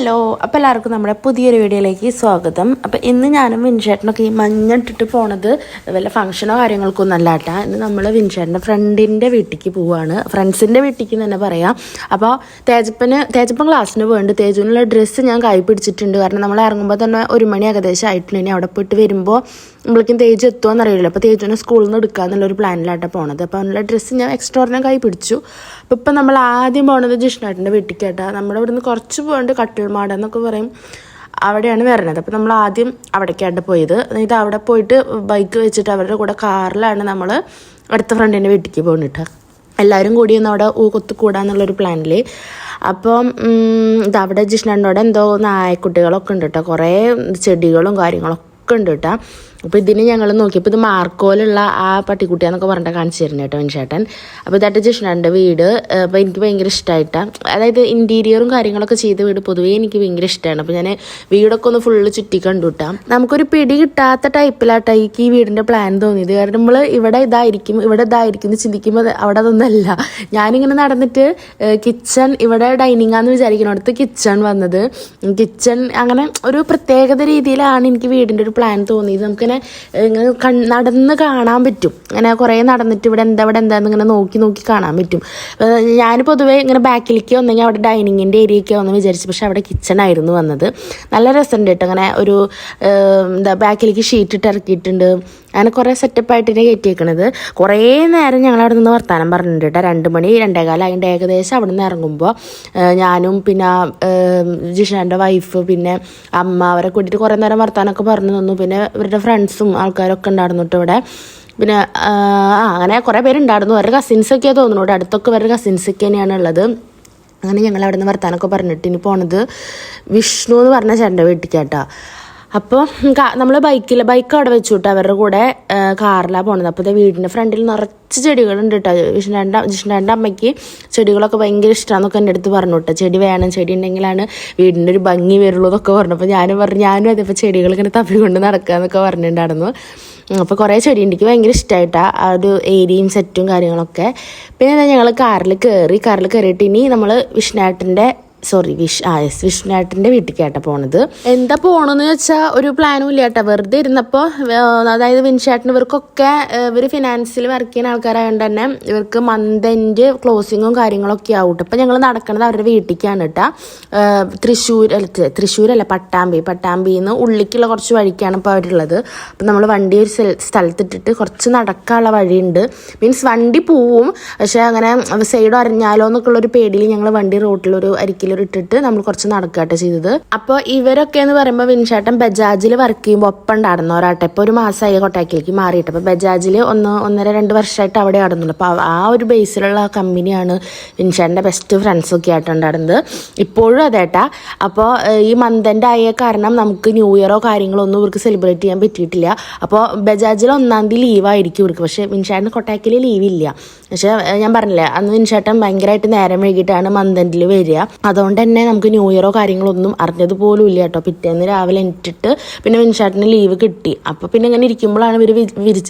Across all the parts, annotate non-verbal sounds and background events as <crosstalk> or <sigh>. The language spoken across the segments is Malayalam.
ഹലോ അപ്പോൾ എല്ലാവർക്കും നമ്മുടെ പുതിയൊരു വീഡിയോയിലേക്ക് സ്വാഗതം. അപ്പോൾ ഇന്ന് ഞാനും വിൻചേട്ടനൊക്കെ ഈ മഞ്ഞ ഇട്ടിട്ട് പോണത് വല്ല ഫംഗ്ഷനോ കാര്യങ്ങൾക്കോ ഒന്നല്ല കേട്ടാ ഇന്ന് നമ്മൾ വിൻചേട്ടന്റെ ഫ്രണ്ടിന്റെ വീട്ടിലേക്ക് പോവാണ്. ഫ്രണ്ട്സിന്റെ വീട്ടിലേക്ക് തന്നെ പറയാം. അപ്പോൾ തേജപ്പന് തേജപ്പൻ ക്ലാസ്സിന് വേണ്ടി തേജുവിനുള്ള ഡ്രസ്സ് ഞാൻ കൈ പിടിച്ചിട്ടുണ്ട്. കാരണം നമ്മൾ ഇറങ്ങുമ്പോൾ തന്നെ ഒരു മണി ഏകദേശം ആയിട്ടുണ്ട് ഇനി അവിടെ പോയിട്ട് വരുമ്പോൾ നമ്മളേക്കും തേജ് എത്തുമോ അറിയില്ല അപ്പോൾ തേജുവിനെ സ്കൂളിൽ നിന്ന് എടുക്കുക എന്നുള്ളൊരു പ്ലാനിലായിട്ടാണ് പോണത്. അപ്പോൾ അതിനുള്ള ഡ്രസ്സ് ഞാൻ എക്സ്ട്രാ ഒരെണ്ണം കൈ പിടിച്ചു. അപ്പോൾ ഇപ്പം നമ്മൾ ആദ്യം പോണത് ജിഷ്ണേട്ടന്റെ വീട്ടിലേക്കാട്ടാ നമ്മുടെ ഇവിടുന്ന് കുറച്ച് പോകേണ്ട കട്ടിൽമാട എന്നൊക്കെ പറയും. അവിടെയാണ് വരണത്. അപ്പോൾ നമ്മൾ ആദ്യം അവിടേക്കായിട്ട് പോയത്. ഇത് അവിടെ പോയിട്ട് ബൈക്ക് വെച്ചിട്ട് അവരുടെ കൂടെ കാറിലാണ് നമ്മൾ അടുത്ത ഫ്രണ്ടിന്റെ വീട്ടിലേക്ക് പോകുന്നിട്ട് എല്ലാവരും കൂടി ഒന്ന് അവിടെ ഊകൊത്ത് കൂടാന്നുള്ളൊരു പ്ലാനിൽ അപ്പം ഇത് അവിടെ എന്തോ നായക്കുട്ടികളൊക്കെ ഉണ്ട് കേട്ടോ കുറേ ചെടികളും കാര്യങ്ങളൊക്കെ ഉണ്ട് കേട്ടോ അപ്പോൾ ഇതിന് ഞങ്ങൾ നോക്കിയപ്പോൾ ഇത് മാർക്കോലുള്ള ആ പട്ടിക്കുട്ടിയാന്നൊക്കെ പറഞ്ഞിട്ട് കാണിച്ചു തരുന്നത് കേട്ടോ മനുഷ്യേട്ടൻ അപ്പോൾ ഇതായിട്ട് ജിഷ്ണന്റെ വീട് അപ്പോൾ എനിക്ക് ഭയങ്കര ഇഷ്ടമായിട്ടാണ് അതായത് ഇന്റീരിയറും കാര്യങ്ങളൊക്കെ ചെയ്ത വീട് പൊതുവേ എനിക്ക് ഭയങ്കര ഇഷ്ടമാണ് അപ്പോൾ ഞാൻ വീടൊക്കെ ഒന്ന് ഫുള്ള് ചുറ്റി കണ്ടുട്ടാം. നമുക്കൊരു പിടി കിട്ടാത്ത ടൈപ്പിലാട്ടോ എനിക്ക് ഈ വീടിന്റെ പ്ലാൻ തോന്നിയത്. കാരണം നമ്മൾ ഇവിടെ ഇതായിരിക്കും ഇവിടെ ഇതായിരിക്കും എന്ന് ചിന്തിക്കുമ്പോൾ അവിടെ അതൊന്നല്ല. ഞാനിങ്ങനെ നടന്നിട്ട് കിച്ചൺ ഇവിടെ ഡൈനിങ് ആണെന്ന് വിചാരിക്കുന്നിടത്ത് കിച്ചൺ വന്നത്. കിച്ചൺ അങ്ങനെ ഒരു പ്രത്യേകത രീതിയിലാണ് എനിക്ക് വീടിന്റെ ഒരു പ്ലാൻ തോന്നിയത്. നമുക്കിങ്ങനെ ഇങ്ങനെ നടന്ന് കാണാൻ പറ്റും. അങ്ങനെ കുറേ നടന്നിട്ട് ഇവിടെ എന്താ ഇവിടെ എന്താന്ന് ഇങ്ങനെ നോക്കി നോക്കി കാണാൻ പറ്റും. ഞാൻ പൊതുവേ ഇങ്ങനെ ബാക്കിലേക്ക് വന്നെങ്കിൽ അവിടെ ഡൈനിങ്ങിന്റെ ഏരിയയ്ക്ക് വന്ന് വിചാരിച്ചു. പക്ഷെ അവിടെ കിച്ചൺ ആയിരുന്നു വന്നത്. നല്ല രസമുണ്ട് കേട്ടോ. അങ്ങനെ ഒരു എന്താ ബാക്കിലേക്ക് ഷീറ്റ് ഇട്ട് ഇറക്കിയിട്ടുണ്ട്. അങ്ങനെ കുറേ സെറ്റപ്പായിട്ടാണ് കയറ്റിയേക്കണത് കുറേ നേരം ഞങ്ങൾ അവിടെ നിന്ന് വർത്താനം പറഞ്ഞിട്ടുണ്ട് കേട്ടോ. രണ്ട് മണി രണ്ടേകാലം അതിന്റെ ഏകദേശം അവിടെ നിന്ന് ഇറങ്ങുമ്പോൾ ഞാനും പിന്നെ ജിഷാന്റെ വൈഫ് പിന്നെ അമ്മ അവരെ കൂട്ടിയിട്ട് കുറേ നേരം വർത്താനമൊക്കെ പറഞ്ഞു തന്നു. പിന്നെ ഇവരുടെ ഫ്രണ്ട്സും ആൾക്കാരൊക്കെ ഉണ്ടായിരുന്നു ഇവിടെ. പിന്നെ ആ അങ്ങനെ കുറേ പേരുണ്ടായിരുന്നു അവരുടെ കസിൻസൊക്കെയാണ് തോന്നുന്നു അടുത്തൊക്കെ അവരുടെ കസിൻസൊക്കെ തന്നെയാണ് ഉള്ളത്. അങ്ങനെ ഞങ്ങൾ അവിടെ നിന്ന് വർത്താനമൊക്കെ പറഞ്ഞിട്ട് ഇനി പോണത് വിഷ്ണു എന്ന് പറഞ്ഞ ചേട്ടന്റെ വീട്ടിലേക്കാട്ടോ അപ്പോൾ നമ്മൾ ബൈക്കിൽ ബൈക്ക് അവിടെ വെച്ചു കേട്ടോ അവരുടെ കൂടെ കാറിലാണ് പോണത്. അപ്പോൾ ഇത് വീടിന്റെ ഫ്രണ്ടിൽ നിറച്ച് ചെടികളുണ്ട് കേട്ടോ വിഷ്ണുന്റെ വിഷ്ണുന്റെ അമ്മയ്ക്ക് ചെടികളൊക്കെ ഭയങ്കര ഇഷ്ടമാണെന്നൊക്കെ എന്റെ അടുത്ത് പറഞ്ഞു കേട്ടോ ചെടി വേണം ചെടി ഉണ്ടെങ്കിലാണ് വീടിന്റെ ഒരു ഭംഗി വരുള്ളൂ എന്നൊക്കെ പറഞ്ഞു. അപ്പോൾ ഞാനും പറഞ്ഞു ഞാനും അതിപ്പോൾ ചെടികൾ ഇങ്ങനെ തപ്പിക്കൊണ്ട് നടക്കുക എന്നൊക്കെ പറഞ്ഞിട്ടുണ്ടായിരുന്നു അപ്പോൾ കുറേ ചെടി ഉണ്ടെങ്കിൽ ഭയങ്കര ഇഷ്ടമായിട്ടാണ് ആ ഒരു ഏരിയയും സെറ്റും കാര്യങ്ങളൊക്കെ. പിന്നെ ഞങ്ങൾ കാറിൽ കയറി കാറിൽ കയറിയിട്ട് ഇനി നമ്മൾ വിഷ്ണുവേട്ടന്റെ സോറി വിഷ് ആ എസ് വിഷ്ണുവേട്ടന്റെ വീട്ടിലേക്കാട്ട പോണത്. എന്താ പോണെന്ന് വെച്ചാൽ ഒരു പ്ലാനും ഇല്ല കേട്ടോ. വെറുതെ ഇരുന്നപ്പോൾ അതായത് വിൻഷേട്ടൻ ഇവർക്കൊക്കെ ഇവർ ഫിനാൻസിൽ വർക്ക് ചെയ്യുന്ന ആൾക്കാരായതുകൊണ്ട് തന്നെ ഇവർക്ക് മന്ത് എൻഡ് ക്ലോസിങ്ങും കാര്യങ്ങളൊക്കെ ആവും അപ്പം ഞങ്ങൾ നടക്കുന്നത് അവരുടെ വീട്ടിലേക്കാണ് കേട്ടോ തൃശ്ശൂർ അല്ല തൃശ്ശൂരല്ല പട്ടാമ്പി. പട്ടാമ്പിയിൽ നിന്ന് ഉള്ളിക്കുള്ള കുറച്ച് വഴിക്കാണ് ഇപ്പോൾ അവരുള്ളത്. അപ്പം നമ്മൾ വണ്ടി ഒരു സ്ഥല- സ്ഥലത്തിട്ടിട്ട് കുറച്ച് നടക്കാനുള്ള വഴിയുണ്ട്. മീൻസ് വണ്ടി പോവും. പക്ഷേ അങ്ങനെ സൈഡ് അറിഞ്ഞാലോ എന്നൊക്കെ ഉള്ള ഒരു പേടിയിൽ ഞങ്ങൾ വണ്ടി റോട്ടിലൊരു അരിക്കിലൊരു ഇട്ടിട്ട് നമ്മൾ കുറച്ച് നടക്കാട്ടോ ചെയ്തത്. അപ്പോൾ ഇവരൊക്കെ എന്ന് പറയുമ്പോൾ വിൻചേട്ടൻ ബജാജിൽ വർക്ക് ചെയ്യുമ്പോൾ ഒപ്പം ഉണ്ടായിരുന്നു ഒരാട്ടെ ഒരു മാസമായി കൊട്ടാക്കിലേക്ക് മാറിയിട്ട്. അപ്പോൾ ബജാജിൽ ഒന്ന് ഒന്നര രണ്ട് വർഷമായിട്ട് അവിടെ ആടുന്നുള്ളൂ അപ്പോൾ ആ ഒരു ബേസിലുള്ള കമ്പനിയാണ് വിൻഷേട്ടന്റെ ബെസ്റ്റ് ഫ്രണ്ട്സ് ഒക്കെ ആയിട്ട് ആയിട്ടുണ്ടായിരുന്നത് ഇപ്പോഴും അതേട്ടാ അപ്പോൾ ഈ മന്തിന്റെ ആയ കാരണം നമുക്ക് ന്യൂ ഇയറോ കാര്യങ്ങളോ ഒന്നും ഇവർക്ക് സെലിബ്രേറ്റ് ചെയ്യാൻ പറ്റിയിട്ടില്ല. അപ്പോൾ ബജാജിൽ ഒന്നാം തീയതി ലീവായിരിക്കും ഇവർക്ക്. പക്ഷേ വിൻഷേട്ടൻ കൊട്ടാക്കിൽ ലീവില്ല പക്ഷേ ഞാൻ പറഞ്ഞില്ലേ അന്ന് വിൻഷേട്ടൻ ഭയങ്കരമായിട്ട് നേരം വൈകിട്ടാണ് മന്ദന്റിൽ വരിക. അതുകൊണ്ട് തന്നെ നമുക്ക് ന്യൂ ഇയറോ കാര്യങ്ങളോ ഒന്നും അറിഞ്ഞത് പോലും ഇല്ല കേട്ടോ. പിറ്റേന്ന് രാവിലെ എണിറ്റിട്ട് പിന്നെ വിൻഷേട്ടന് ലീവ് കിട്ടി. അപ്പോൾ പിന്നെ ഇങ്ങനെ ഇരിക്കുമ്പോഴാണ് ഇവർ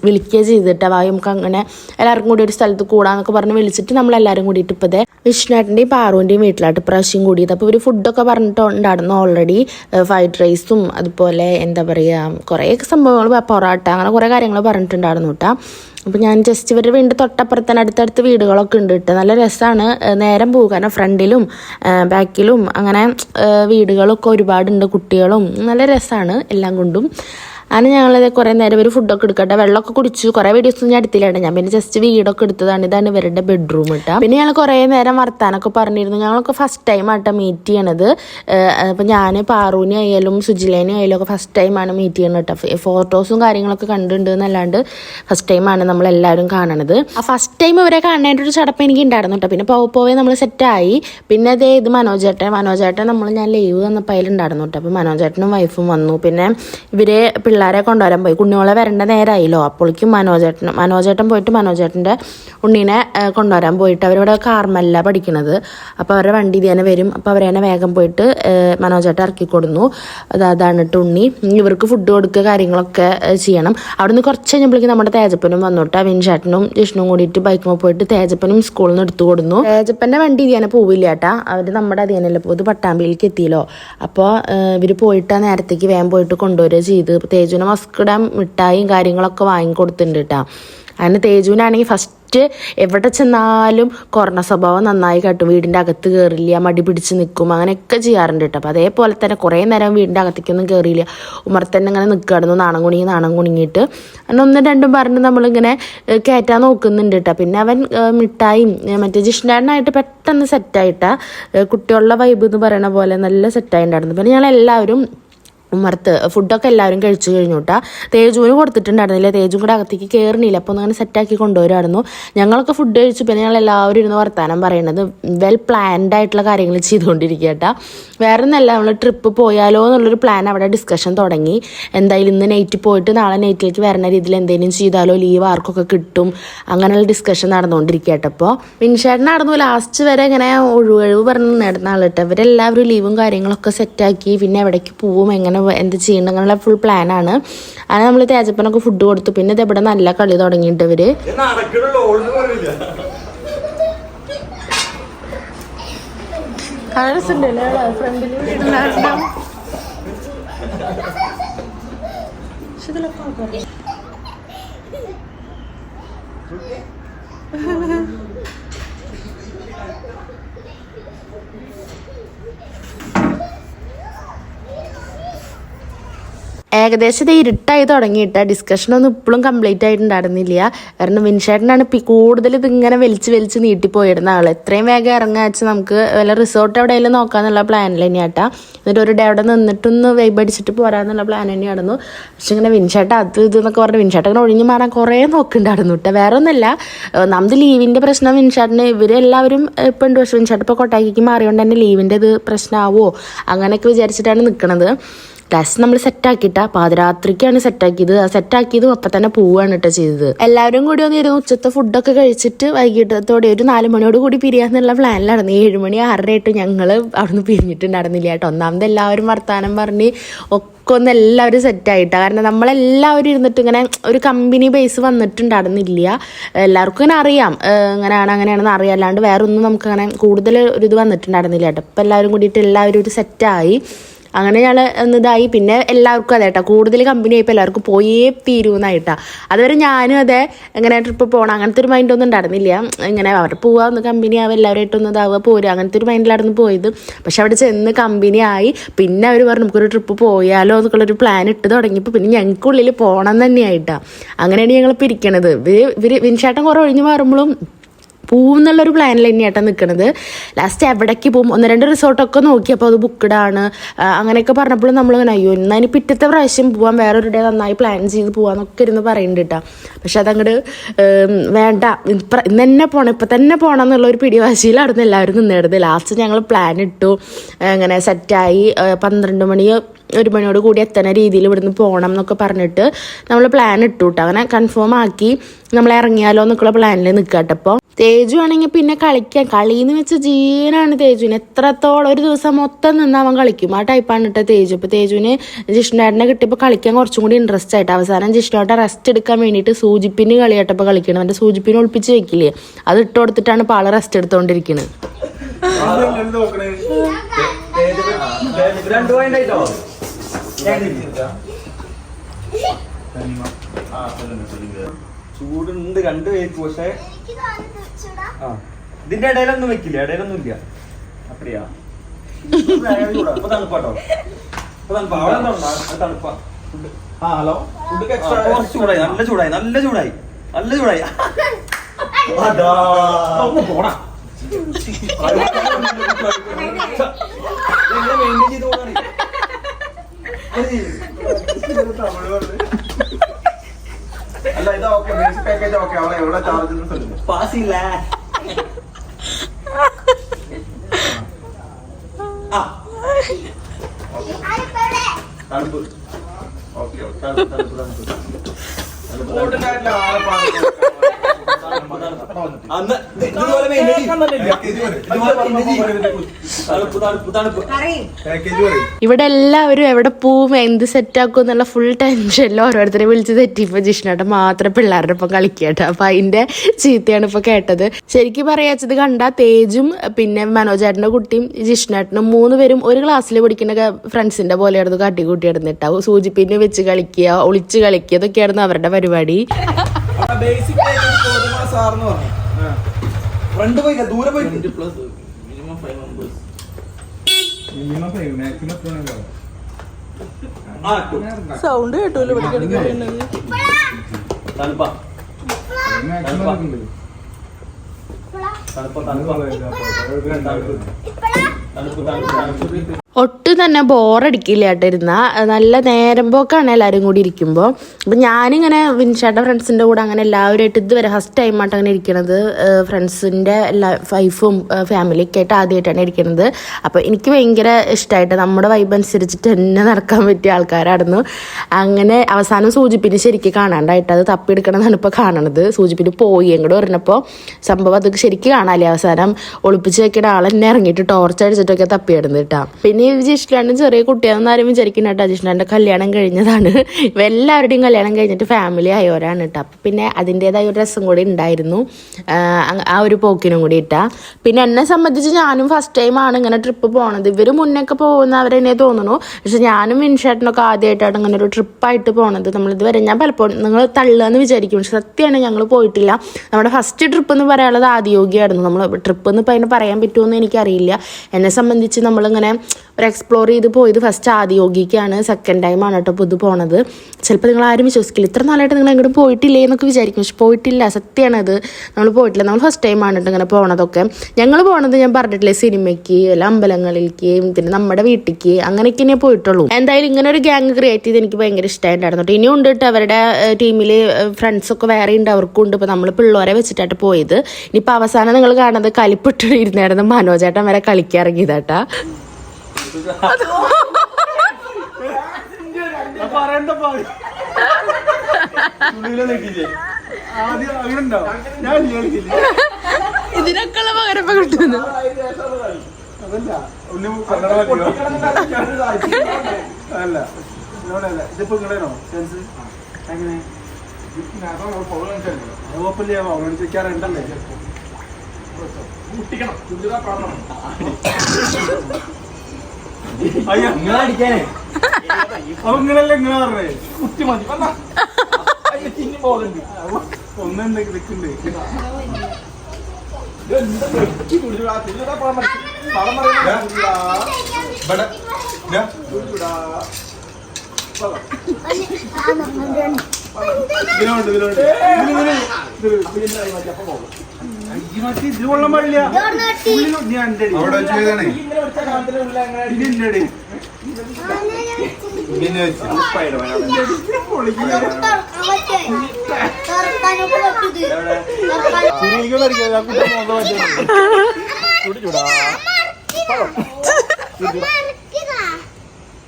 വിളിക്കുക ചെയ്തിട്ട് വായി നമുക്ക് അങ്ങനെ എല്ലാവർക്കും കൂടി ഒരു സ്ഥലത്ത് കൂടാന്നൊക്കെ പറഞ്ഞ് വിളിച്ചിട്ട് നമ്മൾ എല്ലാവരും കൂടിയിട്ട് ഇപ്പോൾ ഇതേ വിഷ്ണുവേട്ടന്റെയും പാറുവിന്റെയും വീട്ടിലായിട്ട് പ്രാവശ്യം കൂടിയത്. അപ്പോൾ ഇവർ ഫുഡൊക്കെ പറഞ്ഞിട്ടുണ്ടായിരുന്നു ഓൾറെഡി ഫ്രൈഡ് റൈസും അതുപോലെ എന്താ പറയുക കുറേ സംഭവങ്ങൾ പൊറോട്ട അങ്ങനെ കുറേ കാര്യങ്ങൾ പറഞ്ഞിട്ടുണ്ടായിരുന്നു കേട്ടോ. അപ്പോൾ ഞാൻ ജസ്റ്റ് ഇവരുടെ വീടിന്റെ തൊട്ടപ്പുറത്ത് അടുത്തടുത്ത് വീടുകളൊക്കെ ഉണ്ട് കേട്ടോ. നല്ല രസമാണ് നേരം പോകും. കാരണം ഫ്രണ്ടിലും ബാക്കിലും അങ്ങനെ വീടുകളൊക്കെ ഒരുപാടുണ്ട് കുട്ടികളും. നല്ല രസമാണ് എല്ലാം കൊണ്ടും. അങ്ങനെ ഞങ്ങളത് കുറേ നേരം ഒരു ഫുഡൊക്കെ എടുക്കട്ടെ. വെള്ളമൊക്കെ കുടിച്ചു. കുറേ വീഡിയോസ് ഞാൻ എടുത്തില്ല ഞാൻ പിന്നെ ജസ്റ്റ് വീടൊക്കെ എടുത്തതാണ്. ഇതാണ് ഇവരുടെ ബെഡ്റൂം കേട്ടോ പിന്നെ ഞങ്ങൾ കുറേ നേരം വർത്താനൊക്കെ പറഞ്ഞിരുന്നു. ഞങ്ങളൊക്കെ ഫസ്റ്റ് ടൈം ആട്ടോ മീറ്റ് ചെയ്യണത്. അപ്പോൾ ഞാൻ പാറൂനെ ആയാലും സുജിലേനെ ആയാലും ഒക്കെ ഫസ്റ്റ് ടൈമാണ് മീറ്റ് ചെയ്യണത് കേട്ടോ ഫോട്ടോസും കാര്യങ്ങളൊക്കെ കണ്ടിട്ടുണ്ട് എന്നല്ലാണ്ട് ഫസ്റ്റ് ടൈമാണ് നമ്മളെല്ലാവരും കാണണത്. ആ ഫസ്റ്റ് ടൈം ഇവരെ കാണേണ്ട ഒരു ചടപ്പ് എനിക്ക് ഉണ്ടായിരുന്നു കേട്ടോ പിന്നെ പോവെ പോവേ നമ്മൾ സെറ്റായി പിന്നെ അതേ ഇത് മനോജേട്ടൻ മനോജേട്ടൻ നമ്മൾ ഞാൻ ലീവ് വന്നപ്പോൾ അതിലുണ്ടായിരുന്നു കേട്ടോ അപ്പോൾ മനോജേട്ടനും വൈഫും വന്നു. പിന്നെ ഇവരെ പിള്ളേർ പിള്ളേരെ കൊണ്ടുവരാൻ പോയി. കുഞ്ഞോളെ വരേണ്ട നേരമായില്ലോ അപ്പോഴേക്കും മനോജേട്ടൻ മനോജേട്ടൻ പോയിട്ട് മനോജേട്ടന്റെ ഉണ്ണീനെ കൊണ്ടുവരാൻ പോയിട്ട് അവരിവിടെ കാർമല്ല പഠിക്കണത്. അപ്പോൾ അവരുടെ വണ്ടി ഇത് തന്നെ വരും. അപ്പോൾ അവരെ വേഗം പോയിട്ട് മനോജേട്ടൻ ഇറക്കി കൊടുന്നു. അത് അതാണ് ഉണ്ണി ഇവർക്ക് ഫുഡ് കൊടുക്കുക കാര്യങ്ങളൊക്കെ ചെയ്യണം. അവിടെ നിന്ന് കുറച്ച് കഴിഞ്ഞപ്പോഴേക്കും നമ്മുടെ തേജപ്പനും വന്നോട്ട്. വിൻചാട്ടനും ജിഷ്ണുവും കൂടിയിട്ട് ബൈക്കുമ്പോൾ പോയിട്ട് തേജപ്പനും സ്കൂളിൽ നിന്ന് എടുത്തു കൊടുന്നു. തേജപ്പന്റെ വണ്ടി ഇതിനെ പോവില്ല ചേട്ടാ അവർ നമ്മുടെ അതിനല്ലേ പോകുന്നത് പട്ടാമ്പിയിലേക്ക് എത്തിയല്ലോ. അപ്പോൾ ഇവർ പോയിട്ട് ആ നേരത്തേക്ക് വേഗം പോയിട്ട് കൊണ്ടുവരിക ചെയ്ത്. തേജുവിനെ മസ്കിട മിഠായിയും കാര്യങ്ങളൊക്കെ വാങ്ങിക്കൊടുത്തിട്ടുണ്ട് കേട്ടോ അതിന് തേജുവിനാണെങ്കിൽ ഫസ്റ്റ് എവിടെ ചെന്നാലും കൊറോണ സ്വഭാവം നന്നായി കാട്ടും. വീടിന്റെ അകത്ത് കയറില്ല മടി പിടിച്ച് നിൽക്കും അങ്ങനെയൊക്കെ ചെയ്യാറുണ്ട് കേട്ടോ അപ്പോൾ അതേപോലെ തന്നെ കുറേ നേരം വീടിന്റെ അകത്തേക്കൊന്നും കയറിയില്ല ഉമർ ഇങ്ങനെ നിൽക്കുകയായിരുന്നു നാണം കുണിങ്ങി നാണം കുണിങ്ങിയിട്ട്. അങ്ങനെ ഒന്നും രണ്ടും പറഞ്ഞ് നമ്മളിങ്ങനെ കയറ്റാൻ നോക്കുന്നുണ്ട് കേട്ടോ പിന്നെ അവൻ മിഠായും മറ്റേ ജിഷ്ണാടനായിട്ട് പെട്ടെന്ന് സെറ്റായിട്ടാ കുട്ടികളുടെ വൈബ് എന്ന് പറയുന്ന പോലെ നല്ല സെറ്റായിട്ടുണ്ടായിരുന്നു പിന്നെ ഞങ്ങൾ ഉമ്മർത്ത് ഫുഡൊക്കെ എല്ലാവരും കഴിച്ചു കഴിഞ്ഞു കേട്ടാ തേജുവിന് കൊടുത്തിട്ടുണ്ടായിരുന്നില്ല. തേജു കൂടെ അകത്തേക്ക് കയറുന്നില്ല അപ്പോൾ അങ്ങനെ സെറ്റാക്കി കൊണ്ടുവരുമായിരുന്നു ഞങ്ങളൊക്കെ ഫുഡ് കഴിച്ചു. പിന്നെ ഞങ്ങൾ എല്ലാവരും ഇരുന്ന് വർത്താനം പറയുന്നത് വെൽ പ്ലാൻഡ് ആയിട്ടുള്ള കാര്യങ്ങൾ ചെയ്തുകൊണ്ടിരിക്കുക കേട്ടാ വേറെ ഒന്നല്ല നമ്മൾ ട്രിപ്പ് പോയാലോ എന്നുള്ളൊരു പ്ലാൻ അവിടെ ഡിസ്കഷൻ തുടങ്ങി. എന്തായാലും ഇന്ന് നൈറ്റ് പോയിട്ട് നാളെ നൈറ്റിലേക്ക് വരുന്ന രീതിയിൽ എന്തെങ്കിലും ചെയ്താലോ ലീവ് ആർക്കൊക്കെ കിട്ടും. അങ്ങനെയുള്ള ഡിസ്കഷൻ നടന്നുകൊണ്ടിരിക്കുക കേട്ടോ അപ്പോൾ നടന്നു. ലാസ്റ്റ് വരെ ഇങ്ങനെ ഒഴിവഴിവ് പറഞ്ഞ് നടന്ന ആളിട്ട് ഇവരെല്ലാവരും ലീവും കാര്യങ്ങളൊക്കെ സെറ്റാക്കി പിന്നെ എവിടേക്ക് പോവും? എങ്ങനെ വ- എന്ത് ചെയ്യണം അങ്ങനെയുള്ള ഫുൾ പ്ലാനാണ് അങ്ങനെ നമ്മൾ തേജപ്പനൊക്കെ ഫുഡ് കൊടുത്തു. പിന്നെ ഇത് ഇവിടെ നല്ല കളി തുടങ്ങിയിട്ട് ഇവർ. നടക്കണല്ലോ ഏകദേശം ഇരുട്ടായി തുടങ്ങിയിട്ട് ഡിസ്കഷൻ ഒന്നും ഇപ്പോഴും കംപ്ലീറ്റ് ആയിട്ടുണ്ടായിരുന്നില്ല. കാരണം വിൻഷേട്ടനാണ് കൂടുതൽ ഇതിങ്ങനെ വലിച്ച് വലിച്ച് നീട്ടിപ്പോയിരുന്ന ആൾ എത്രയും വേഗം ഇറങ്ങാ വെച്ച് നമുക്ക് വല്ല റിസോർട്ട് എവിടെയെങ്കിലും നോക്കാന്നുള്ള പ്ലാനിൽ തന്നെയാട്ടാ എന്നിട്ട് ഒരു ഡേ അവിടെ നിന്നിട്ടൊന്ന് വൈബ് അടിച്ചിട്ട് പോരാന്നുള്ള പ്ലാൻ തന്നെയായിരുന്നു. പക്ഷെ ഇങ്ങനെ വിൻഷേട്ട അത് ഇത് എന്നൊക്കെ പറഞ്ഞ് വിൻഷേട്ട ഒഴിഞ്ഞു മാറാൻ കുറേ നോക്കുന്നുണ്ടായിരുന്നു കേട്ടോ വേറെ ഒന്നല്ല നമ്മുടെ ലീവിന്റെ പ്രശ്നം വിൻഷേട്ടന് ഇവരെല്ലാവരും ഇപ്പം ഉണ്ട് പക്ഷെ വിൻഷേട്ട ഇപ്പോൾ കൊട്ടാക്കിക്ക് മാറിയോണ്ട് തന്നെ ലീവിന്റെ ഇത് പ്രശ്നമാവോ അങ്ങനെയൊക്കെ വിചാരിച്ചിട്ടാണ് നിൽക്കണത് ലാസ്റ്റ് നമ്മൾ സെറ്റാക്കിയിട്ട പാതിരാത്രിക്കാണ് സെറ്റാക്കിയത് ആ സെറ്റാക്കിയതും അപ്പൊ തന്നെ പോവുകയാണ് കേട്ടോ ചെയ്തത്. എല്ലാവരും കൂടി ഒന്ന് ഇരുന്ന് ഉച്ചത്തെ ഫുഡൊക്കെ കഴിച്ചിട്ട് വൈകിട്ടത്തോടെ ഒരു നാല് മണിയോട് കൂടി പിരിയാന്നുള്ള പ്ലാനിലായിരുന്നു ഏഴ് മണി ആറര ആയിട്ട് ഞങ്ങൾ അവിടുന്ന് പിരിഞ്ഞിട്ടുണ്ടായിരുന്നില്ല കേട്ടോ. ഒന്നാമത് എല്ലാവരും വർത്താനം പറഞ്ഞ് ഒക്കെ ഒന്ന് എല്ലാവരും സെറ്റായിട്ട കാരണം നമ്മളെല്ലാവരും ഇരുന്നിട്ട് ഇങ്ങനെ ഒരു കമ്പനി ബേസ് വന്നിട്ടുണ്ടായിരുന്നില്ല. എല്ലാവർക്കും ഇങ്ങനെ അറിയാം. അങ്ങനെയാണ് അങ്ങനെയാണെന്ന് അറിയാം അല്ലാണ്ട് വേറെ ഒന്നും നമുക്ക് അങ്ങനെ കൂടുതൽ ഒരു ഇത് വന്നിട്ടുണ്ടായിരുന്നില്ല കേട്ടോ. ഇപ്പം എല്ലാവരും കൂടിയിട്ട് എല്ലാവരും ഒരു സെറ്റായി അങ്ങനെ ഞങ്ങൾ ഇതായി. പിന്നെ എല്ലാവർക്കും അതെ കേട്ടോ കൂടുതൽ കമ്പനി ആയപ്പോൾ എല്ലാവർക്കും പോയേ തീരുമെന്നായിട്ടാ അതുവരെ ഞാനും അതെ ഇങ്ങനെ ട്രിപ്പ് പോകണം അങ്ങനത്തെ ഒരു മൈൻഡൊന്നും ഉണ്ടായിരുന്നില്ല. ഇങ്ങനെ അവർ പോവാ ഒന്ന് കമ്പനി ആവുക എല്ലാവരുമായിട്ടൊന്ന് ഇതാവുക പോരുക അങ്ങനത്തെ ഒരു മൈൻഡിലായിരുന്നു പോയത്. പക്ഷെ അവിടെ ചെന്ന് കമ്പനി ആയി. പിന്നെ അവർ പറഞ്ഞു നമുക്കൊരു ട്രിപ്പ് പോയാലോ എന്നൊക്കെയുള്ളൊരു പ്ലാൻ ഇട്ട് തുടങ്ങിയപ്പോൾ പിന്നെ ഞങ്ങൾക്കുള്ളിൽ പോകണം തന്നെയായിട്ടാണ് അങ്ങനെയാണ് ഞങ്ങൾ പിരിക്കണത് ഇവർ ഇവർ വിൻഷാട്ടം കുറേ ഒഴിഞ്ഞു മാറുമ്പോഴും പോവും എന്നുള്ളൊരു പ്ലാനിൽ തന്നെയാട്ടാ നിൽക്കുന്നത് ലാസ്റ്റ് എവിടേക്ക് പോകും? ഒന്ന് രണ്ട് റിസോർട്ടൊക്കെ നോക്കിയപ്പോൾ അത് ബുക്ക്ഡാണ് അങ്ങനെയൊക്കെ പറഞ്ഞപ്പോഴും നമ്മളിങ്ങനെ അയ്യോ എന്നാൽ പിറ്റത്തെ പ്രാവശ്യം പോവാൻ വേറൊരു ഡേ നന്നായി പ്ലാൻ ചെയ്ത് പോവാന്നൊക്കെ ഇരുന്ന് പറയുന്നുണ്ട് കേട്ടോ പക്ഷെ അതങ്ങോട്ട് വേണ്ട. ഇന്ന് തന്നെ പോകണം ഇപ്പം തന്നെ പോകണം എന്നുള്ള ഒരു പിടിവാശിയിലായിരുന്നു എല്ലാവരും നിന്നിടുന്നത് ലാസ്റ്റ് ഞങ്ങൾ പ്ലാൻ ഇട്ടു. അങ്ങനെ സെറ്റായി പന്ത്രണ്ട് മണി ഒരു മണിയോട് കൂടി എത്തണ രീതിയിൽ ഇവിടുന്ന് പോകണം എന്നൊക്കെ പറഞ്ഞിട്ട് നമ്മൾ പ്ലാൻ ഇട്ടു കേട്ടോ അങ്ങനെ കൺഫേം ആക്കി നമ്മൾ ഇറങ്ങിയാലോ എന്നൊക്കെയുള്ള പ്ലാനിൽ നിൽക്കട്ടെ അപ്പോൾ തേജു ആണെങ്കിൽ പിന്നെ കളിക്കാൻ കളിന്ന് വെച്ച ജീവനാണ് തേജുവിന്. എത്രത്തോളം ഒരു ദിവസം മൊത്തം നിന്ന് അവൻ കളിക്കും. ആ ടൈപ്പാണ് കേട്ടോ തേജു. ഇപ്പോൾ തേജുവിന് ജിഷ്ണുവേട്ടനെ കിട്ടിയപ്പോൾ കളിക്കാൻ കുറച്ചും കൂടി ഇൻട്രസ്റ്റ് ആയിട്ട്. അവസാനം ജിഷ്ണുവേട്ട റെസ്റ്റ് എടുക്കാൻ വേണ്ടിയിട്ട് സൂചിപ്പിന് കളിയാട്ടപ്പോൾ കളിക്കണം. എന്റെ സൂചിപ്പിന് ഒളിപ്പിച്ച് വെക്കില്ലേ? അത് ഇട്ട് കൊടുത്തിട്ടാണ് ഇപ്പോൾ ആൾ റെസ്റ്റ് എടുത്തുകൊണ്ടിരിക്കുന്നത് ചൂടുണ്ട് രണ്ട് പേർക്ക് പക്ഷെ ആ ഇതിന്റെ ഇടയിലൊന്നും വെക്കില്ല ഇടയിലൊന്നും ഇല്ല അപ്പടിയാ ഇപ്പൊ തണുപ്പാട്ടോ. ഇപ്പൊ തണുപ്പാ. അവിടെ എന്താ ഉണ്ടോ? അത് തണുപ്പാ. ആ ഹലോ? ഫുഡ് കുറച്ച് ചൂടായി നല്ല ചൂടായി നല്ല ചൂടായി. നല്ല ചൂടായി. പോടാ. ചെയ്ത്? അല്ല ഇത് ഓക്കെ ബേസിക് ഓക്കെ അവളെ എവിടെ ചാർജ് പാസില്ല തണുപ്പ് ഓക്കെ തണുപ്പ് തണുപ്പ് തണുപ്പ്. കൂടുതലായിട്ടുള്ള ആളെ പാടുന്നു പാക്കേജ് പറയ്. ഇവിടെ എല്ലാവരും എവിടെ പോവും എന്ത് സെറ്റ് സെറ്റാക്കും എന്നുള്ള ഫുൾ ടെൻഷനിൽ ഓരോരുത്തരെ വിളിച്ച് തെറ്റിപ്പോ ജിഷ്ണേട്ടൻ മാത്രം പിള്ളേരുടെ ഒപ്പം കളിക്കട്ടെ അപ്പൊ അതിന്റെ ചീത്തയാണ് ഇപ്പൊ കേട്ടത് ശരിക്കും പറയാച്ചത് കണ്ട തേജും പിന്നെ മനോജേട്ടന്റെ കുട്ടിയും ജിഷ്ണേട്ടനും മൂന്ന് പേരും ഒരു ക്ലാസ്സിൽ പഠിക്കുന്ന ഫ്രണ്ട്സിന്റെ പോലെ പോലെയായിരുന്നു കാട്ടിക്കൂട്ടി ഇടുന്നിട്ടാവും സൂചിപ്പിന്നെ വെച്ച് കളിക്കുക ഒളിച്ച് കളിക്കുക ഇതൊക്കെയായിരുന്നു അവരുടെ പരിപാടി തണുപ്പ് ആയിട്ട് തണുപ്പ് തണുപ്പ് സാറെന്ന് പറഞ്ഞു. ഫ്രണ്ട് പോയില്ല ദൂരെ പോയി. തണുപ്പ്. തണുപ്പ് തണുപ്പ് തണുപ്പ്. തണുപ്പ് തണുപ്പ് തണുപ്പ് തണുപ്പ്. സൗണ്ട് തണുപ്പ് തണുപ്പ് Maximum ഒട്ടും തന്നെ ബോറടിക്കില്ല ഇരുന്ന. നല്ല നേരം പോക്കാണ് എല്ലാവരും കൂടി ഇരിക്കുമ്പോൾ അപ്പം ഞാനിങ്ങനെ വിൻഷാട്ട ഫ്രണ്ട്സിന്റെ കൂടെ അങ്ങനെ എല്ലാവരുമായിട്ട് ഇതുവരെ ഫസ്റ്റ് ടൈമായിട്ട് അങ്ങനെ ഇരിക്കണത് ഫ്രണ്ട്സിന്റെ എല്ലാ വൈഫും ഫാമിലിയൊക്കെ ആയിട്ട് ആദ്യമായിട്ടാണ് ഇരിക്കുന്നത് അപ്പോൾ എനിക്ക് ഭയങ്കര ഇഷ്ടമായിട്ട് നമ്മുടെ വൈബ് അനുസരിച്ചിട്ട് തന്നെ നടക്കാൻ പറ്റിയ ആൾക്കാരായിരുന്നു. അങ്ങനെ അവസാനം സൂചിപ്പിന് ശരിക്കും കാണാണ്ടായിട്ട് അത് തപ്പിയെടുക്കണമെന്നാണ് ഇപ്പോൾ കാണണത്. സൂചിപ്പിന് പോയി എങ്ങോട്ട് പറഞ്ഞപ്പോൾ സംഭവം അതൊക്കെ ശരിക്കും കാണാല്ലേ അവസാനം? ഒളിപ്പിച്ച് വെക്കുന്ന ആളെന്നെ ഇറങ്ങിയിട്ട് ടോർച്ച് അടിച്ചിട്ടൊക്കെ തപ്പിയിടുന്നത് കേട്ടോ. പിന്നെ ഈ ജിഷ്ണാണ്ട് ചെറിയ കുട്ടിയാണെന്ന് ആരും വിചാരിക്കുന്ന കേട്ടോ. ജിഷ്ണാന്റെ കല്യാണം കഴിഞ്ഞതാണ്. എല്ലാവരുടെയും കല്യാണം കഴിഞ്ഞിട്ട് ഫാമിലി ആയവരാണ് കേട്ടോ. അപ്പം പിന്നെ അതിന്റെതായ ഒരു രസം കൂടി ഉണ്ടായിരുന്നു. ആ, ഒരു പോക്കിനും കൂടി ഇട്ടാ. പിന്നെ എന്നെ സംബന്ധിച്ച് ഞാനും ഫസ്റ്റ് ടൈമാണ് ഇങ്ങനെ ട്രിപ്പ് പോണത്. ഇവർ മുന്നൊക്കെ പോകുന്നവരെന്നെ തോന്നുന്നു. പക്ഷെ ഞാനും വിൻഷേട്ടനൊക്കെ ആദ്യമായിട്ടാണ് ഇങ്ങനെ ഒരു ട്രിപ്പായിട്ട് പോണത്. നമ്മളിതുവരെ ഞാൻ പലപ്പോഴും നിങ്ങൾ തള്ളുകയെന്ന് വിചാരിക്കും. പക്ഷെ സത്യമാണ് ഞങ്ങൾ പോയിട്ടില്ല. നമ്മുടെ ഫസ്റ്റ് ട്രിപ്പ് എന്ന് പറയാനുള്ളത് ആദ്യോഗിയായിരുന്നു നമ്മൾ ട്രിപ്പ് എന്ന് ഇപ്പം അതിന് പറയാൻ പറ്റുമെന്ന് എനിക്കറിയില്ല. എന്നെ സംബന്ധിച്ച് നമ്മളിങ്ങനെ ഒരു എക്സ്പ്ലോർ ചെയ്ത് പോയത് ഫസ്റ്റ് ആദ്യോഗിക്കാണ്. സെക്കൻഡ് ടൈം ആണ് കേട്ടോ ഇത് പോണത്. ചിലപ്പോൾ നിങ്ങൾ ആരും വിശ്വസിക്കില്ല. ഇത്ര നാളായിട്ട് നിങ്ങൾ എങ്ങോട്ടും പോയിട്ടില്ലേ എന്നൊക്കെ വിചാരിക്കും. പക്ഷെ പോയിട്ടില്ല. സത്യമാണ് അത്. നമ്മൾ പോയിട്ടില്ല. നമ്മൾ ഫസ്റ്റ് ടൈമാണ് കേട്ടോ ഇങ്ങനെ പോണതൊക്കെ. ഞങ്ങൾ പോണത് ഞാൻ പറഞ്ഞിട്ടില്ലേ സിനിമയ്ക്ക് അല്ല അമ്പലങ്ങളിലേക്ക് പിന്നെ നമ്മുടെ വീട്ടിലേക്ക് അങ്ങനെയൊക്കെ ഞാൻ പോയിട്ടുള്ളൂ. എന്തായാലും ഇങ്ങനെ ഒരു ഗ്യാങ് ക്രിയേറ്റ് ചെയ്ത് എനിക്ക് ഭയങ്കര ഇഷ്ടമായിട്ടുണ്ടായിരുന്നു കേട്ടോ. ഇനിയും ഉണ്ട് കേട്ടോ അവരുടെ ടീമിൽ ഫ്രണ്ട്സൊക്കെ വേറെ ഉണ്ട്. അവർക്കും ഉണ്ട്. ഇപ്പോൾ നമ്മൾ പിള്ളേരെ വെച്ചിട്ടായിട്ട് പോയത്. ഇനിയിപ്പോൾ അവസാനം നിങ്ങൾ കാണുന്നത് കളിപ്പിട്ടിരുന്നായിരുന്നു മനോജേട്ടൻ വരെ കളിക്കിറങ്ങിയതാട്ടാ പറയണ്ട. ഇതിനൊക്കെ പകരം കിട്ടുന്നു അല്ല. ഇതിപ്പോ? ചാൻസ്? എങ്ങനെ? ചോദിക്കാറുണ്ടല്ലേ? <laughs> ഇങ്ങളല്ലേ ഇങ്ങനെ പറഞ്ഞേ? കുട്ടി മതി. ഒന്നുണ്ട് നിൽക്കുന്നുണ്ട്? ഇതിലുണ്ട് ഇതിലുണ്ട് ഇത് കൊള്ളാൻ പാടില്ല ഉള്ളിലോ- ഞാൻ എന്റെ അടി. അവിടെ വെച്ച് ചെയ്തതാണേ. ഇങ്ങനെ വെച്ച. കാലത്തിലുള്ള അങ്ങനെ ഇത് എന്റെ അടി. ഇങ്ങനെ വെച്ച് ചിരിക്കും കളിക്കാൻ ആ കുട്ടി മുഖം മാറ്റുന്നുണ്ട്. ചൂട് ചൂടാ.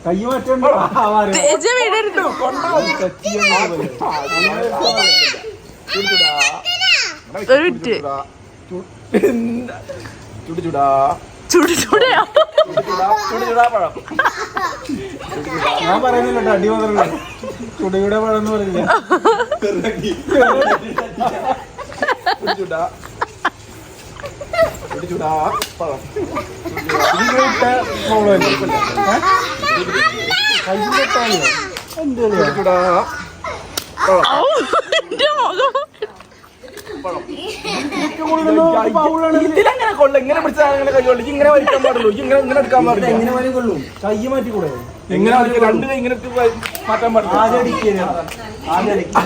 കൈ മാറ്റണ്ട. ഒരു മിനിറ്റ് ചൂട് ചൂടാ. പഴം ചൂടയോ? ചൂട് ചൂടാ. ചൂട് ചൂടാ പഴം. ഞാൻ പറയുന്നില്ല അടി മാത്രമേ ചുടയുടെ പഴം എന്ന് പറയില്ല എന്റെ ചുടാ. ഇതിലെങ്ങനെ കൊള്ള? ഇങ്ങനെ പിടിച്ചാൽ അങ്ങനെ കൈകൊള്ളു ഇങ്ങനെ വലിക്കാൻ പാടുള്ളൂ. ഇങ്ങനെ ഇങ്ങനെ എടുക്കാൻ പാടില്ല. എങ്ങനെ വരെ കൊള്ളും? കൈ മാറ്റിക്കൂടെ? എങ്ങനെ? രണ്ട് കൈ ഇങ്ങനെ മാറ്റാൻ പാടില്ല. ആദ്യം അടിക്കുക ആദ്യം അടിക്കുക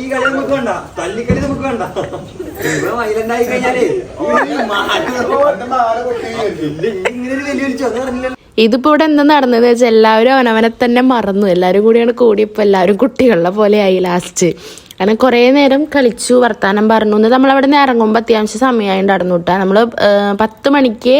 ഈ കളി നമുക്ക് വേണ്ട. തല്ലിക്കളി നമുക്ക് വേണ്ട. ഇവിടെ വയലന്റ് ആയി കഴിഞ്ഞാലേ ഇവന് ഈ മാറ്റം ഇല്ല, ഇങ്ങനെ ഒരു വെല്ലുവിളിച്ചു? അത് പറഞ്ഞില്ല ഇതിപ്പോൾ ഇവിടെ എന്താ നടന്നത് വെച്ചാൽ എല്ലാവരും അവനവനെ തന്നെ മറന്നു. എല്ലാവരും കൂടിയാണ് കൂടിയപ്പോൾ എല്ലാവരും കുട്ടികളുടെ പോലെ ആയി ലാസ്റ്റ് കാരണം കുറേ നേരം കളിച്ചു വർത്താനം പറഞ്ഞു. നമ്മൾ നമ്മളവിടെ നിന്ന് ഇറങ്ങുമ്പോൾ അത്യാവശ്യം സമയമായിട്ടുണ്ടായിരുന്നു കേട്ടോ. നമ്മൾ പത്ത് മണിക്ക്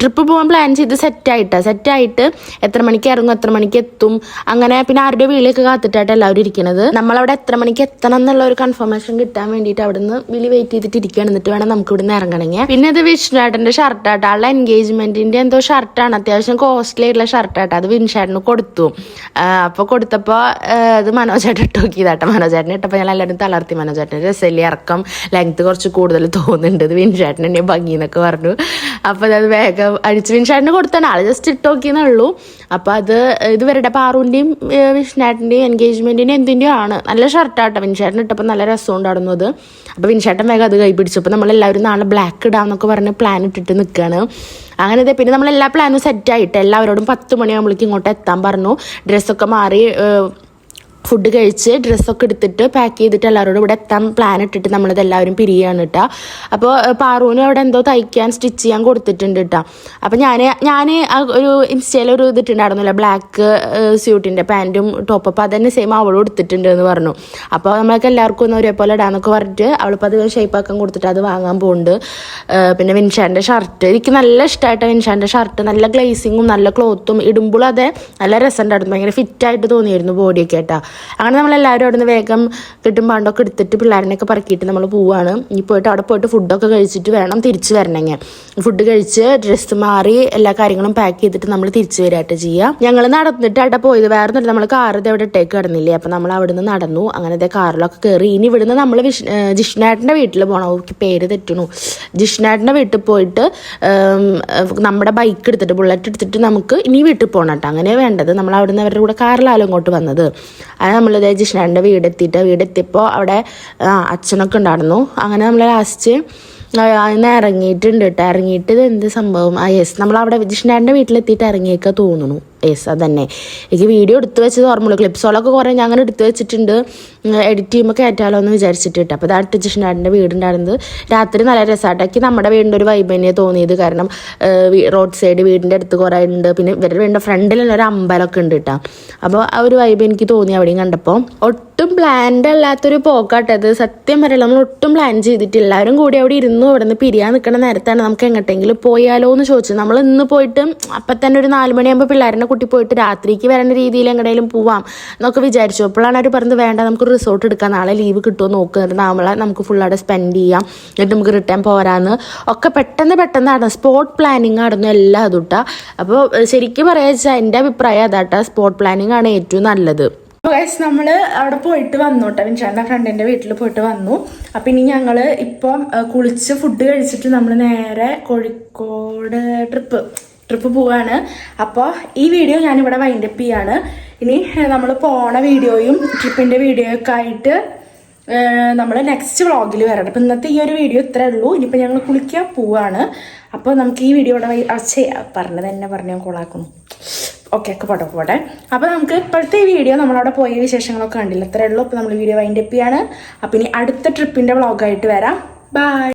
ട്രിപ്പ് പോകാൻ പ്ലാൻ ചെയ്ത് സെറ്റായിട്ടാണ് സെറ്റായിട്ട് എത്ര മണിക്ക് ഇറങ്ങും എത്ര മണിക്ക് എത്തും. അങ്ങനെ പിന്നെ ആരുടെ വീട്ടിലേക്ക് കാത്തിട്ടായിട്ട് എല്ലാവരും ഇരിക്കണത്. നമ്മളവിടെ എത്ര മണിക്ക് എത്തണം എന്നുള്ള ഒരു കൺഫർമേഷൻ കിട്ടാൻ വേണ്ടിയിട്ട് അവിടുന്ന് വിളി വെയിറ്റ് ചെയ്തിട്ട് ഇരിക്കുകയാണ് എന്നിട്ട് വേണം നമുക്ക് ഇവിടുന്ന് ഇറങ്ങണമെങ്കിൽ പിന്നെ ഇത് വിഷ്ണുവേട്ടന്റെ ഷർട്ടാട്ടോ ആളുടെ എൻഗേജ്മെന്റിന്റെ എന്തോ ഷർട്ടാണ് അത്യാവശ്യം കോസ്റ്റ്ലി ആയിട്ടുള്ള ഷർട്ടാട്ടോ അത് വിൻഷേട്ടന് കൊടുത്തു. അപ്പോൾ കൊടുത്തപ്പോൾ അത് മനോജേട്ടൻ ഇട്ടോക്കിയതാട്ടോ മനോജേട്ടൻ ഇട്ടപ്പോൾ ഞാൻ എല്ലാവരും തളർത്തി മനോജേട്ടൻ. രസമല്ലേ? ഇറക്കം ലെങ്ത് കുറച്ച് കൂടുതൽ തോന്നുന്നുണ്ട്. ഇത് വിൻഷേട്ടൻ എന്നെ ഭംഗി എന്നൊക്കെ പറഞ്ഞു. അപ്പോൾ അത് വേഗം അടിച്ച് വിൻചേട്ടന് കൊടുത്താണ്. ആൾ ജസ്റ്റ് ഇട്ട് നോക്കിയെന്നേ ഉള്ളൂ. അപ്പോൾ അത് ഇത് വരുടെ പാറുവിന്റെയും വിഷ്ണേട്ടന്റെയും എൻഗേജ്മെന്റിന്റെയും എന്തിന്റെയും ആണ്. നല്ല ഷർട്ടാട്ടോ വിൻഷാട്ടൻ ഇട്ടപ്പോൾ നല്ല രസം അത്. അപ്പോൾ വിൻഷാട്ടൻ വേഗം അത് കൈ പിടിച്ചപ്പോൾ നമ്മളെല്ലാവരും നാളെ ബ്ലാക്ക് ഇടാമെന്നൊക്കെ പറഞ്ഞ് പ്ലാൻ ഇട്ടിട്ട് നിൽക്കുകയാണ് അങ്ങനെ പിന്നെ നമ്മൾ എല്ലാ പ്ലാനും സെറ്റായിട്ട് എല്ലാവരോടും പത്ത് മണിയാകുമ്പോഴേക്കും ഇങ്ങോട്ട് എത്താൻ പറഞ്ഞു. ഡ്രസ്സൊക്കെ മാറി ഫുഡ് കഴിച്ച് ഡ്രസ്സൊക്കെ എടുത്തിട്ട് പാക്ക് ചെയ്തിട്ട് എല്ലാവരോടും ഇവിടെ എത്താൻ പ്ലാൻ ഇട്ടിട്ട് നമ്മളിത് എല്ലാവരും പിരിയാണ് കേട്ടോ അപ്പോൾ പാറുവിന് അവിടെ എന്തോ തയ്ക്കാൻ സ്റ്റിച്ച് ചെയ്യാൻ കൊടുത്തിട്ടുണ്ട് കേട്ടോ അപ്പോൾ ഞാൻ ഞാൻ ഒരു ഇൻസ്റ്റയിൽ ഒരു ഇതിട്ടുണ്ടായിരുന്നില്ല ബ്ലാക്ക് സ്യൂട്ടിന്റെ പാന്റും ടോപ്പ് അപ്പോൾ അതന്നെ സെയിം അവളും എടുത്തിട്ടുണ്ട് എന്ന് പറഞ്ഞു. അപ്പോൾ നമ്മൾക്ക് എല്ലാവർക്കും ഒന്ന് ഒരേപോലെ ഇടാന്നൊക്കെ പറഞ്ഞിട്ട് അവളിപ്പോൾ അത് ഷേപ്പാക്കാൻ കൊടുത്തിട്ട് അത് വാങ്ങാൻ പോകുന്നുണ്ട് പിന്നെ വിൻഷാന്റെ ഷർട്ട് എനിക്ക് നല്ല ഇഷ്ടമായിട്ട് വിൻഷാന്റെ ഷർട്ട് നല്ല ഗ്ലേസിങ്ങും നല്ല ക്ലോത്തും ഇടുമ്പോൾ അതെ നല്ല രസമുണ്ടായിരുന്നു. ഭയങ്കര ഫിറ്റായിട്ട് തോന്നിയിരുന്നു ബോഡിയൊക്കെ കേട്ടോ അങ്ങനെ നമ്മളെല്ലാവരും അവിടെ നിന്ന് വേഗം കിട്ടും പാണ്ടൊക്കെ എടുത്തിട്ട് പിള്ളേരനെയൊക്കെ പറക്കിയിട്ട് നമ്മൾ പോവാണ്. ഇനി പോയിട്ട് അവിടെ പോയിട്ട് ഫുഡൊക്കെ കഴിച്ചിട്ട് വേണം തിരിച്ചു വരണമെങ്കിൽ. ഫുഡ് കഴിച്ച് ഡ്രസ്സ് മാറി എല്ലാ കാര്യങ്ങളും പാക്ക് ചെയ്തിട്ട് നമ്മൾ തിരിച്ചു വരാട്ട് ചെയ്യുക ഞങ്ങൾ നടന്നിട്ട് അവിടെ പോയത്. വേറെ നമ്മൾ കാറ് ഇവിടെ ഇട്ടേക്ക് കിടന്നില്ലേ? അപ്പം നമ്മൾ അവിടെ നിന്ന് നടന്നു. അങ്ങനെ ഇതേ കാറിലൊക്കെ കയറി ഇനി ഇവിടുന്ന് നമ്മൾ വിഷ് വീട്ടിൽ പോകണം അവർക്ക് പേര് തെറ്റണു. ജിഷ്ണേട്ടന്റെ വീട്ടിൽ പോയിട്ട് നമ്മുടെ ബൈക്ക് എടുത്തിട്ട് ബുള്ളറ്റ് എടുത്തിട്ട് നമുക്ക് ഇനി വീട്ടിൽ പോകണം കേട്ടോ. അങ്ങനെ വേണ്ടത്. നമ്മൾ അവിടെ നിന്ന് അവരുടെ കൂടെ കാറിലാലും ഇങ്ങോട്ട് വന്നത്. അങ്ങനെ നമ്മൾ ഇതേ ജിഷ്ണേന്റെ വീടെത്തിയിട്ട് വീടെത്തിയപ്പോൾ അവിടെ അച്ഛനൊക്കെ ഉണ്ടായിരുന്നു. അങ്ങനെ നമ്മൾ ലാസ്റ്റ് അതിന് ഇറങ്ങിയിട്ടുണ്ട് കേട്ടോ ഇറങ്ങിയിട്ട് ഇത് എന്ത് സംഭവം? ആ യെസ് നമ്മൾ അവിടെ ജിഷ്ണേട്ടന്റെ വീട്ടിലെത്തിയിട്ട് ഇറങ്ങിയേക്കാ തോന്നുന്നു. യെസ് അതന്നെ. എനിക്ക് വീഡിയോ എടുത്ത് വെച്ചത് ഓർമ്മയുള്ളൂ ക്ലിപ്സുകളൊക്കെ കുറേ ഞാൻ അങ്ങനെ എടുത്തു വെച്ചിട്ടുണ്ട്. എഡിറ്റ് ചെയ്യുമ്പോൾ കയറ്റാലോ എന്ന് വിചാരിച്ചിട്ട് കേട്ടോ. അപ്പോൾ അടുത്ത ജിഷ്ണേട്ടന്റെ വീടുണ്ടായിരുന്നത് രാത്രി നല്ല രസമായിട്ടേക്ക് നമ്മുടെ വീടിന്റെ ഒരു വൈബ് തന്നെയാണ് തോന്നിയത്. കാരണം റോഡ് സൈഡ് വീടിന്റെ അടുത്ത് കുറേ ഉണ്ട്. പിന്നെ ഇവരുടെ വീടിന്റെ ഫ്രണ്ടിൽ തന്നെ ഒരു അമ്പലമൊക്കെ ഉണ്ട് കേട്ടോ. അപ്പോൾ ആ ഒരു വൈബ് എനിക്ക് തോന്നി അവിടെയും കണ്ടപ്പോൾ. ഒട്ടും പ്ലാൻഡ് അല്ലാത്തൊരു പോക്കാട്ടത് സത്യം പറയില്ല നമ്മൾ ഒട്ടും പ്ലാൻ ചെയ്തിട്ടില്ല. എല്ലാവരും കൂടി അവിടെ ഇരുന്നു അവിടെ നിന്ന് പിരിയാൻ നിൽക്കുന്ന നേരത്താണ് നമുക്ക് എങ്ങോട്ടെങ്കിലും പോയാലോ എന്ന് ചോദിച്ചത്. നമ്മൾ ഇന്ന് പോയിട്ട് അപ്പം തന്നെ ഒരു നാല് മണിയാകുമ്പോൾ പിള്ളേരെ കുട്ടി പോയിട്ട് രാത്രിക്ക് വരേണ്ട രീതിയിൽ എങ്ങടെയും പോവാം എന്നൊക്കെ വിചാരിച്ചു. അപ്പോഴാണ് അവർ പറഞ്ഞത് വേണ്ട നമുക്ക് റിസോർട്ട് എടുക്കാം. നാളെ ലീവ് കിട്ടുമോ നോക്കുക നമ്മളെ നമുക്ക് ഫുൾ അവിടെ സ്പെൻഡ് ചെയ്യാം. എന്നിട്ട് നമുക്ക് റിട്ടേൺ പോരാന്ന്. ഒക്കെ പെട്ടെന്ന് പെട്ടെന്ന് പെട്ടെന്നാണ്. സ്പോട്ട് പ്ലാനിങ് നടന്നു എല്ലാം അതുട്ടാ അപ്പോൾ ശരിക്കും പറയാ വെച്ചാൽ എന്റെ അഭിപ്രായം അതാട്ടാ സ്പോട്ട് പ്ലാനിങ് ആണ് ഏറ്റവും നല്ലത്. ഗൈസ് നമ്മൾ അവിടെ പോയിട്ട് വന്നു കേട്ടോ വിൻചാന്റെ ഫ്രണ്ടിന്റെ വീട്ടിൽ പോയിട്ട് വന്നു. അപ്പം ഇനി ഞങ്ങൾ ഇപ്പം കുളിച്ച് ഫുഡ് കഴിച്ചിട്ട് നമ്മൾ നേരെ കോഴിക്കോട് ട്രിപ്പ് ട്രിപ്പ് പോവാണ്. അപ്പോൾ ഈ വീഡിയോ ഞാനിവിടെ വൈൻഡപ്പ് ചെയ്യാണ്. ഇനി നമ്മൾ പോണ വീഡിയോയും ട്രിപ്പിന്റെ വീഡിയോ ഒക്കെ ആയിട്ട് നമ്മൾ നെക്സ്റ്റ് വ്ളോഗിൽ വരണം. അപ്പം ഇന്നത്തെ ഈ ഒരു വീഡിയോ ഇത്രേ ഉള്ളൂ. ഇനിയിപ്പോൾ ഞങ്ങൾ കുളിക്കാൻ പോവാണ്. അപ്പോൾ നമുക്ക് ഈ വീഡിയോ ഇവിടെ പറഞ്ഞത് തന്നെ പറഞ്ഞു കോളാക്കുന്നു ഓക്കെ ഒക്കെ പോട്ടെ പോട്ടെ. അപ്പോൾ നമുക്ക് ഇപ്പോഴത്തെ ഈ വീഡിയോ നമ്മളവിടെ പോയ വിശേഷങ്ങളൊക്കെ കണ്ടില്ല? ഇത്രേ ഉള്ളൂ. അപ്പോൾ നമ്മൾ വീഡിയോ വൈൻഡപ്പ് ചെയ്യാണ്. അപ്പോൾ ഇനി അടുത്ത ട്രിപ്പിന്റെ വ്ളോഗായിട്ട് വരാം. ബൈ